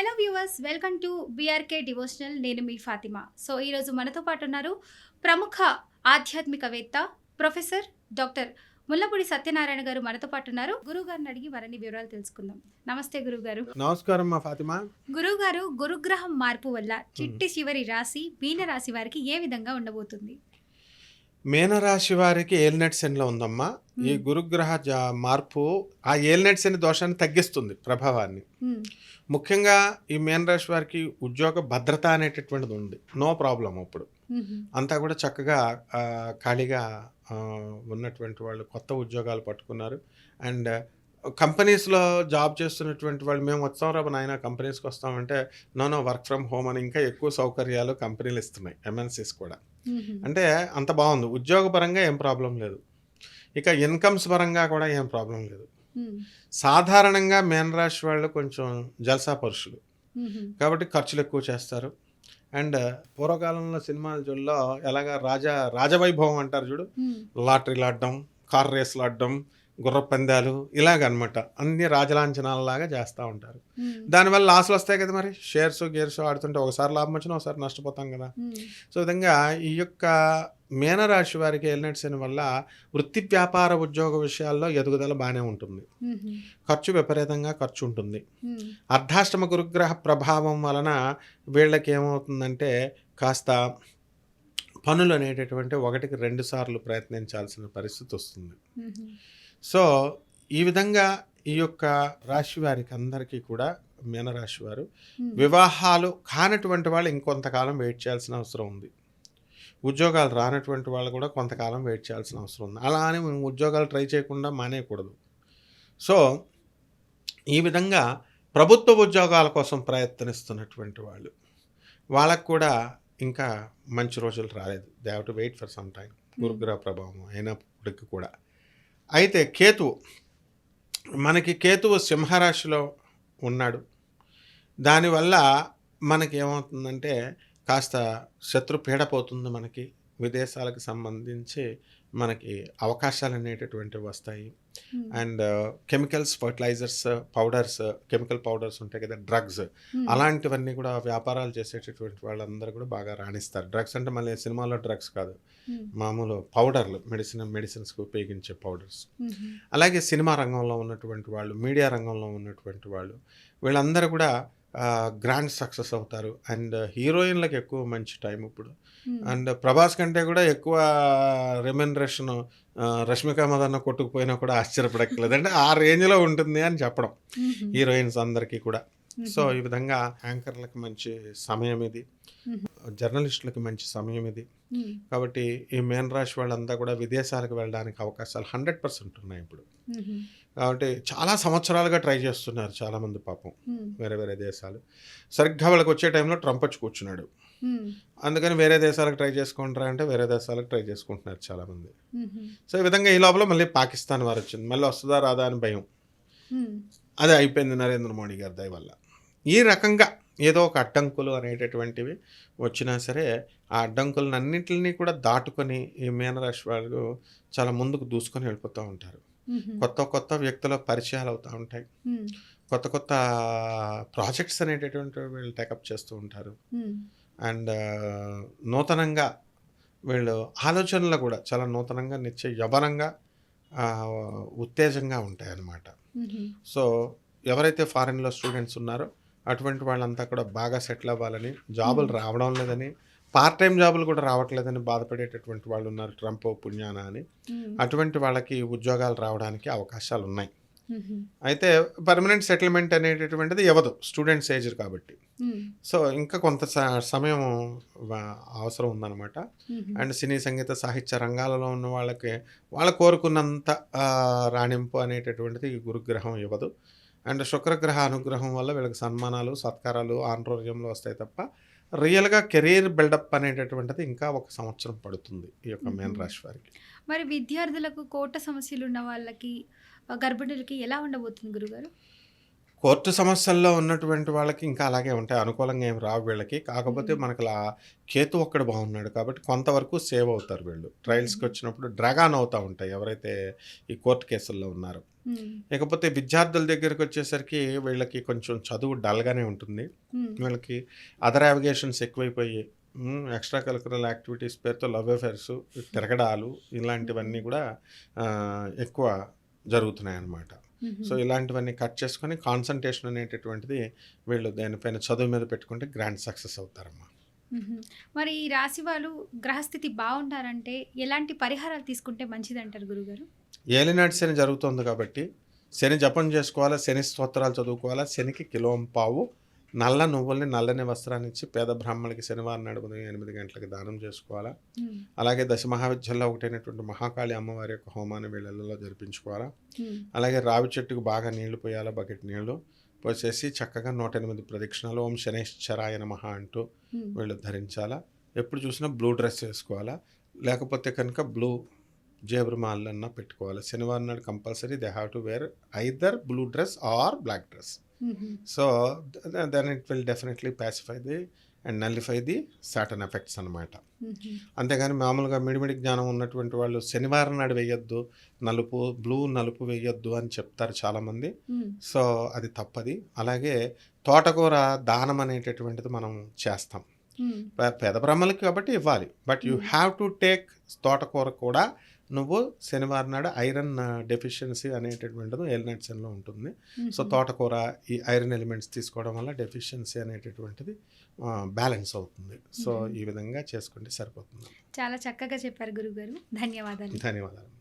Hello viewers welcome to BRK devotional నేను మీ Fatima. So ఈరోజు మనతో పాటు ఉన్నారు ప్రముఖ ఆధ్యాత్మికవేత్త ప్రొఫెసర్ డాక్టర్ ముల్లపూడి సత్యనారాయణ గారు మనతో పాటు ఉన్నారు. గురువు గారిని అడిగి మరిన్ని వివరాలు తెలుసుకుందాం. నమస్తే గురువు గారు నమస్కారం మా ఫాతిమా. గురువు గారు గురుగ్రహం మార్పు వల్ల చిట్టి చివరి రాశి మీన రాశి వారికి ఏ విధంగా ఉండబోతుంది? మీనరాశి వారికి ఏలినట్ శనిలో ఉందమ్మా ఈ. గురుగ్రహ జా మార్పు ఆ ఏలినట్ శని దోషాన్ని తగ్గిస్తుంది ప్రభావాన్ని. ముఖ్యంగా ఈ మీనరాశి వారికి ఉద్యోగ భద్రత అనేటటువంటిది ఉంది నో ప్రాబ్లం ఇప్పుడు మ్మ్. అంతా కూడా చక్కగా ఖాళీగా ఉన్నటువంటి వాళ్ళు కొత్త ఉద్యోగాలు పట్టుకున్నారు అండ్ కంపెనీస్లో జాబ్ చేస్తున్నటువంటి వాళ్ళు మేము వస్తాం రా నాయన కంపెనీస్కి వస్తామంటే no no work from home అని ఇంకా ఎక్కువ సౌకర్యాలు కంపెనీలు ఇస్తున్నాయి ఎంఎన్సీస్ కూడా. అంటే అంత బాగుంది ఉద్యోగపరంగా ఏం ప్రాబ్లం లేదు ఇక ఇన్కమ్స్ పరంగా కూడా ఏం ప్రాబ్లం లేదు. సాధారణంగా మేన్ రాశి వాళ్ళు కొంచెం జల్సా పరుషులు. కాబట్టి ఖర్చులు ఎక్కువ చేస్తారు అండ్ పూర్వకాలంలో సినిమాల చూడలో ఎలాగా రాజా రాజవైభవం అంటారు చూడు. లాటరీలు ఆడడం కార్ రేసులు ఆడడం గుర్ర పందాలు ఇలాగనమాట అన్ని రాజలాంఛనాలలాగా చేస్తూ ఉంటారు. దానివల్ల లాస్లు వస్తాయి కదా మరి షేర్స్ గేర్స్ ఆడుతుంటే ఒకసారి లాభం వచ్చినా ఒకసారి నష్టపోతాం కదా. సో విధంగా ఈ యొక్క మీనరాశి వారికి శని వల్ల వృత్తి వ్యాపార ఉద్యోగ విషయాల్లో ఎదుగుదల బాగానే ఉంటుంది. ఖర్చు విపరీతంగా ఖర్చు ఉంటుంది. అర్ధాష్టమ గురుగ్రహ ప్రభావం వలన వీళ్ళకి ఏమవుతుందంటే కాస్త పనులు అనేటటువంటి ఒకటికి రెండు సార్లు ప్రయత్నించాల్సిన పరిస్థితి వస్తుంది. సో ఈ విధంగా ఈ యొక్క రాశి వారికి అందరికీ కూడా మీనరాశి వారు. వివాహాలు కానటువంటి వాళ్ళు ఇంకొంతకాలం వెయిట్ చేయాల్సిన అవసరం ఉంది. ఉద్యోగాలు రానటువంటి వాళ్ళు కూడా కొంతకాలం వెయిట్ చేయాల్సిన అవసరం ఉంది. అలా అని మేము ఉద్యోగాలు ట్రై చేయకుండా మానేయకూడదు. సో ఈ విధంగా ప్రభుత్వ ఉద్యోగాల కోసం ప్రయత్నిస్తున్నటువంటి వాళ్ళు వాళ్ళకు కూడా ఇంకా మంచి రోజులు రాలేదు. They have to wait for some time గురుగ్రహ ప్రభావం అయినప్పటికీ కూడా. అయితే కేతువు మనకి కేతువు సింహరాశిలో ఉన్నాడు. దానివల్ల మనకి ఏమవుతుందంటే కాస్త శత్రు పీడ పోతుంది మనకి. విదేశాలకు సంబంధించి మనకి అవకాశాలు అనేటటువంటివి వస్తాయి. And chemicals fertilizers powders chemical powders ఉంటాయి కదా డ్రగ్స్ మ్మ్. అలాంటివన్నీ కూడా వ్యాపారాలు చేసేటటువంటి వాళ్ళందరూ కూడా బాగా రాణిస్తారు డ్రగ్స్ అంటే మళ్ళీ సినిమాలో డ్రగ్స్ కాదు మ్మ్. మామూలు పౌడర్లు మెడిసిన్ మెడిసిన్స్కి ఉపయోగించే పౌడర్స్. అలాగే సినిమా రంగంలో ఉన్నటువంటి వాళ్ళు మీడియా రంగంలో ఉన్నటువంటి వాళ్ళు వీళ్ళందరూ కూడా గ్రాండ్ సక్సెస్ అవుతారు అండ్ హీరోయిన్లకు ఎక్కువ మంచి టైం ఇప్పుడు. అండ్ ప్రభాస్ కంటే కూడా ఎక్కువ రెమ్యునరేషన్ రష్మిక మదన్న కొట్టుకుపోయినా కూడా ఆశ్చర్యపడక్కర్లేదు అంటే ఆ రేంజ్లో ఉంటుంది అని చెప్పడం. హీరోయిన్స్ అందరికీ కూడా. సో ఈ విధంగా యాంకర్లకు మంచి సమయం ఇది. జర్నలిస్టులకు మంచి సమయం ఇది. కాబట్టి ఈ మేన్ రాశి వాళ్ళంతా కూడా విదేశాలకు వెళ్ళడానికి అవకాశాలు హండ్రెడ్ పర్సెంట్ ఉన్నాయి ఇప్పుడు. కాబట్టి చాలా సంవత్సరాలుగా ట్రై చేస్తున్నారు చాలామంది పాపం. వేరే వేరే దేశాలు సరిగ్గా వాళ్ళకి వచ్చే టైంలో ట్రంప్ వచ్చి కూర్చున్నాడు. అందుకని వేరే దేశాలకు ట్రై చేసుకుంటారా అంటే వేరే దేశాలకు ట్రై చేసుకుంటున్నారు చాలామంది. సో ఈ విధంగా ఈ లోపల మళ్ళీ పాకిస్తాన్ వారు వచ్చింది మళ్ళీ వస్తుందా రాదా అని భయం. అది అయిపోయింది నరేంద్ర మోడీ గారి దయ వల్ల ఈ రకంగా ఏదో ఒక అడ్డంకులు అనేటటువంటివి వచ్చినా సరే ఆ అడ్డంకులను అన్నింటినీ కూడా దాటుకొని ఈ మీనరాశి వాళ్ళు చాలా ముందుకు దూసుకొని వెళ్ళిపోతూ ఉంటారు. కొత్త కొత్త వ్యక్తుల పరిచయాలు అవుతూ ఉంటాయి. కొత్త కొత్త ప్రాజెక్ట్స్ అనేటటువంటి వీళ్ళు టేకప్ చేస్తూ ఉంటారు. అండ్ నూతనంగా వీళ్ళు ఆలోచనలు కూడా చాలా నూతనంగా నిత్య యవనంగా ఉత్తేజంగా ఉంటాయి అన్నమాట. సో ఎవరైతే ఫారిన్లో స్టూడెంట్స్ ఉన్నారో అటువంటి వాళ్ళంతా కూడా బాగా సెటిల్ అవ్వాలని జాబులు. రావడం లేదని పార్ట్ టైం జాబులు కూడా రావట్లేదని బాధపడేటటువంటి వాళ్ళు ఉన్నారు ట్రంప్ పుణ్యాన అని. అటువంటి వాళ్ళకి ఉద్యోగాలు రావడానికి అవకాశాలు ఉన్నాయి. అయితే పర్మనెంట్ సెటిల్మెంట్ అనేటటువంటిది ఇవ్వదు స్టూడెంట్స్ ఏజ్ కాబట్టి. సో ఇంకా కొంత సమయం అవసరం ఉందన్నమాట. అండ్ సినీ సంగీత సాహిత్య రంగాలలో ఉన్న వాళ్ళకి వాళ్ళు కోరుకున్నంత రాణింపు అనేటటువంటిది గురుగ్రహం ఇవ్వదు అండ్ శుక్రగ్రహ అనుగ్రహం వల్ల వీళ్ళకి సన్మానాలు సత్కారాలు ఆంధ్రోర్యంలో వస్తాయి తప్ప రియల్గా కెరీర్ బిల్డప్ అనేటటువంటిది ఇంకా ఒక సంవత్సరం పడుతుంది ఈ యొక్క మేన్. రాశి వారికి మరి విద్యార్థులకు కోట సమస్యలు ఉన్న వాళ్ళకి గర్భిణులకి ఎలా ఉండబోతుంది గురుగారు కోర్టు సమస్యల్లో ఉన్నటువంటి వాళ్ళకి ఇంకా అలాగే ఉంటాయి. అనుకూలంగా ఏమి రావు వీళ్ళకి. కాకపోతే. మనకు లా కేతు ఒక్కడు బాగున్నాడు కాబట్టి కొంతవరకు సేవ్ అవుతారు వీళ్ళు. హుహు. ట్రయల్స్‌కొచ్చినప్పుడు డ్రాగ్ ఆన్ అవుతా ఉంటాయి ఎవరైతే ఈ కోర్ట్ కేసుల్లో ఉన్నారో. ఇకపోతే విద్యార్థుల దగ్గరికొచ్చేసరికి వీళ్ళకి కొంచెం చదువు డల్‌గానే ఉంటుంది. వీళ్ళకి అదర్ యావిగేషన్స్ ఎక్కువైపోయి. ఎక్స్‌ట్రా కరిక్యులర్ యాక్టివిటీస్ పేరుతో లవ్ అఫైర్స్, తిరగడాలు ఇలాంటివన్నీ కూడా ఆహ్, ఎక్కువ జరుగుతున్నాయన్నమాట. సో. ఇలాంటివన్నీ కట్ చేసుకొని కాన్సంట్రేషన్ అనేటటువంటిది వీళ్ళు దేనిపైన చదువు మీద పెట్టుకుంటే గ్రాండ్ సక్సెస్ అవుతారమ్మా. మరి ఈ రాశి వాళ్ళు గ్రహస్థితి బావుండాలంటే ఎలాంటి పరిహారాలు తీసుకుంటే మంచిదంటారు గురుగారు? ఏలినాటి శని జరుగుతోంది కాబట్టి శని జపం చేసుకోవాలా, శని స్తోత్రాలు చదువుకోవాలా, శనికి కిలోంపావు నల్ల నువ్వుల్ని, నల్లని వస్త్రాన్ని ఇచ్చి పేద బ్రాహ్మణులకి శనివారం నాడు ఉదయం 8 గంటలకి దానం చేసుకోవాలా. అలాగే దశమహావిద్యల్లో ఒకటైనటువంటి మహాకాళి అమ్మవారి యొక్క హోమాన్ని వీళ్ళ ఇళ్ళలో జరిపించుకోవాలా. అలాగే రావి చెట్టుకు బాగా నీళ్ళు పోయాలా బకెట్ నీళ్ళు. పోసేసి చక్కగా 108 ప్రదక్షిణాలు ఓం శనైశ్చరాయ నమః అంటూ. వీళ్ళు ధరించాలా. ఎప్పుడు చూసినా బ్లూ డ్రెస్ వేసుకోవాలా. లేకపోతే కనుక బ్లూ జేబురుమాలన్నా పెట్టుకోవాలి. శనివారం నాడు compulsory they have to wear either blue dress or black dress. So, then it will definitely pacify the and nullify the Saturn effects అనమాట. అంతేగాని మామూలుగా మిడిమిడి జ్ఞానం ఉన్నటువంటి వాళ్ళు శనివారం నాడు వేయొద్దు. నలుపు బ్లూ, నలుపు వేయొద్దు అని చెప్తారు చాలామంది. హ్మ్. సో, అది తప్పది. అలాగే తోటకూర దానం అనేటటువంటిది మనం చేస్తాం. పే పేద బ్రాహ్మణులకి కాబట్టి ఇవ్వాలి. But you hmm. Have to take తోటకూర కూడా నువ్వు శనివారం నాడు ఐరన్ డెఫిషియన్సీ అనేటటువంటిది ఏలినాటి శనిలో ఉంటుంది. సో. తోటకూర ఈ ఐరన్ ఎలిమెంట్స్ తీసుకోవడం వల్ల డెఫిషియన్సీ అనేటటువంటిది బ్యాలెన్స్ అవుతుంది. సో. ఈ విధంగా చేసుకుంటే సరిపోతుంది. చాలా చక్కగా చెప్పారు గురుగారు. ధన్యవాదాలు. ధన్యవాదాలు.